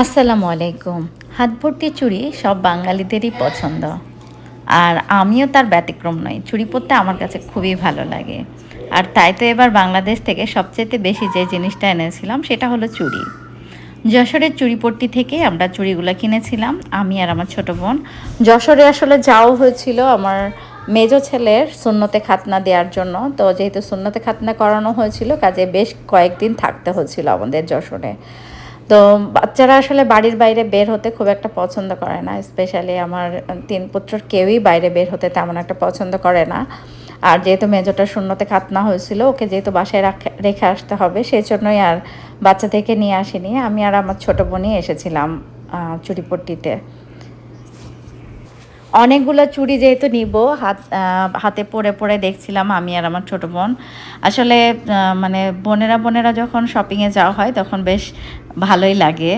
আসসালামু আলাইকুম। হাত ভর্তি চুড়ি সব বাঙালিদেরই পছন্দ। আর আমিও তার ব্যতিক্রম নই, চুড়ি পরতে আমার কাছে খুবই ভালো লাগে। আর তাই তো এবার বাংলাদেশ থেকে সবচেয়ে বেশি যে জিনিসটা এনেছিলাম সেটা হলো চুড়ি। যশোরের চুড়িপট্টি থেকে আমরা চুড়িগুলো কিনেছিলাম, আমি আর আমার ছোট বোন। যশোরে আসলে যাও হয়েছিল আমার মেজো ছেলের সুন্নতে খাতনা দেওয়ার জন্য। তো যেহেতু সুন্নতে খাতনা করানো হয়েছিল, কাজে বেশ কয়েকদিন থাকতে হয়েছিল আমাদের যশোরে। তো বাচ্চারা আসলে বাড়ির বাইরে বের হতে খুব একটা পছন্দ করে না স্পেশালি আমার তিন পুত্র কেউই বাইরে বের হতে তেমন একটা পছন্দ করে না। আর যেহেতু মেজোটা শূন্যতে খাতনা হয়েছিল ওকে যেহেতু বাসায় রাখা আসতে হবে সেই জন্যই আর বাচ্চা থেকে নিয়ে আসিনি। আমি আর আমার ছোট বোনই এসেছিলাম আহ, চুড়িপট্টিতে। অনেকগুলো চুড়ি যেহেতু নিব, হাত হাতে পরে পরে দেখছিলাম আমি আর আমার ছোট বোন। আসলে মানে বোনেরা বোনেরা যখন শপিংয়ে যাওয়া হয় তখন বেশ ভালোই লাগে।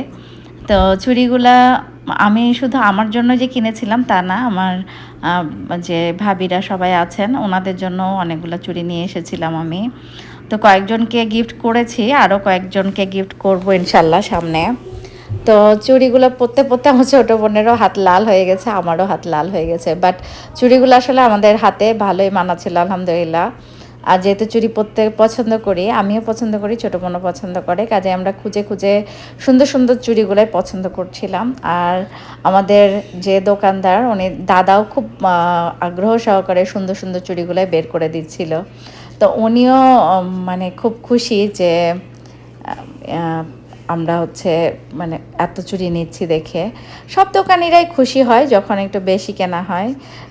তো চুড়িগুলা আমি শুধু আমার জন্য যে কিনেছিলাম তা না, আমার যে ভাবিরা সবাই আছেন ওনাদের জন্য অনেকগুলো চুড়ি নিয়ে এসেছিলাম আমি। তো কয়েকজনকে গিফট করেছি আরও কয়েকজনকে গিফট করব ইনশাল্লাহ সামনে। তো চুড়িগুলো পরতে পরতে আমার ছোটো বোনেরও হাত লাল হয়ে গেছে, আমারও হাত লাল হয়ে গেছে। বাট চুড়িগুলো আসলে আমাদের হাতে ভালোই মানাচ্ছিল আলহামদুলিল্লাহ। আর যেহেতু চুড়ি পরতে পছন্দ করি, আমিও পছন্দ করি, ছোটো বোনও পছন্দ করে, কাজে আমরা খুঁজে খুঁজে সুন্দর সুন্দর চুড়িগুলোই পছন্দ করছিলাম। আর আমাদের যে দোকানদার, উনি দাদাও খুব আগ্রহ সহকারে সুন্দর সুন্দর চুড়িগুলোই বের করে দিচ্ছিল। তো উনিও মানে খুব খুশি যে আমরা হচ্ছে মানে এত চুরি নিচ্ছি দেখে। সব দোকানিরাই খুশি হয় যখন একটু বেশি কেনা হয়।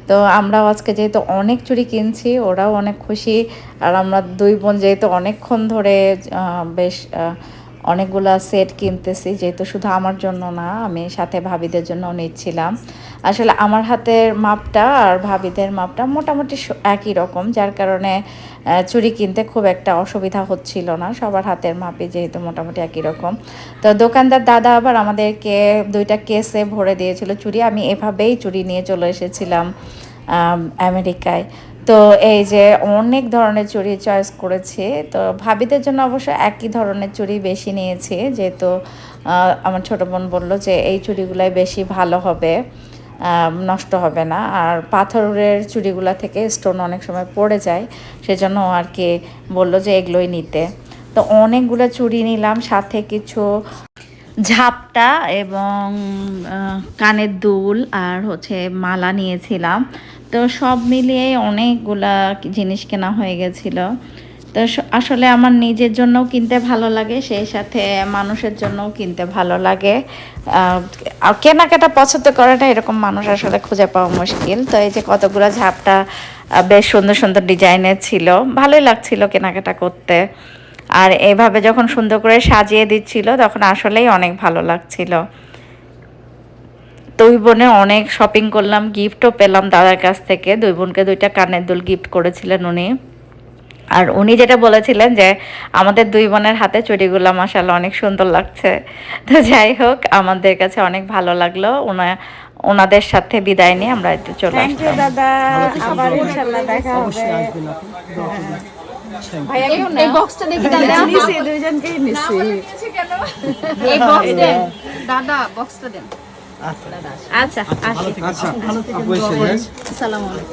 তো আমরাও আজকে যেহেতু অনেক চুরি কিনছি, ওরাও অনেক খুশি। আর আমরা দুই বোন যেহেতু অনেকক্ষণ ধরে বেশ অনেকগুলা সেট কিনতেছি, যেহেতু শুধু আমার জন্য না, আমি সাথে ভাবিদের জন্য নিচ্ছিলাম। আসলে আমার হাতের মাপটা আর ভাবিদের মাপটা মোটামুটি একই রকম, যার কারণে চুরি কিনতে খুব একটা অসুবিধা হচ্ছিল না, সবার হাতের মাপে যেহেতু মোটামুটি একই রকম। তো দোকানদার দাদা আবার আমাদেরকে দুইটা কেসে ভরে দিয়েছিল চুড়ি আমি এভাবেই চুরি নিয়ে চলে এসেছিলাম আমেরিকায়। তো এই যে অনেক ধরনের চুড়ি চয়েস করেছি, তো ভাবিদের জন্য অবশ্য একই ধরনের চুড়ি বেশি নিয়েছি। যেহেতু আমার ছোটো বোন বলল যে এই চুড়িগুলাই বেশি ভালো হবে নষ্ট হবে না। আর পাথরের চুড়িগুলা থেকে স্টোন অনেক সময় পড়ে যায়, সেজন্য আর কি বলল যে এগুলোই নিতে। তো অনেকগুলো চুড়ি নিলাম, সাথে কিছু ঝাপটা এবং কানের দুল আর হচ্ছে মালা নিয়েছিলাম। তো সব মিলিয়ে অনেকগুলা জিনিস কেনা হয়ে গেছিল। তো আসলে আমার নিজের জন্যও কিনতে ভালো লাগে, সেই সাথে মানুষের জন্যও কিনতে ভালো লাগে। আর কেনাকাটা পছন্দ করে না এরকম মানুষ আসলে খুঁজে পাওয়া মুশকিল। তো এই যে কতগুলো ঝাপটা বেশ সুন্দর সুন্দর ডিজাইনের ছিল, ভালোই লাগছিল কেনাকাটা করতে। আর এভাবে যখন সুন্দর করে সাজিয়ে দিচ্ছিল, তখন আসলেই অনেক ভালো লাগছিল। দুই বোনে অনেক শপিং করলাম গিফটও পেলাম দাদার কাছ থেকে। দুই বোনকে দুইটা কানের দুল গিফট করেছিলেন উনি। আর উনি যেটা বলেছিলেন যে আমাদের দুই বোনের হাতে চুড়িগুলো মাসাল্লাহ অনেক সুন্দর লাগছে। তো যাই হোক আমাদের কাছে অনেক ভালো লাগল। ওনা ওনাদের সাথে বিদায় নিয়ে আমরা একটু চলে আসলাম। দাদা। আবার ইনশাল্লাহ দেখা হবে। অবশ্যই আসবেন আপনি। ভাইয়াকেও এই বক্সটা দেখি দাদা। নিছি দুইজনকেই নিছি। এই বক্স দেন। দাদা বক্সটা দেন। আচ্ছা আচ্ছা আচ্ছা আসসালামু আলাইকুম।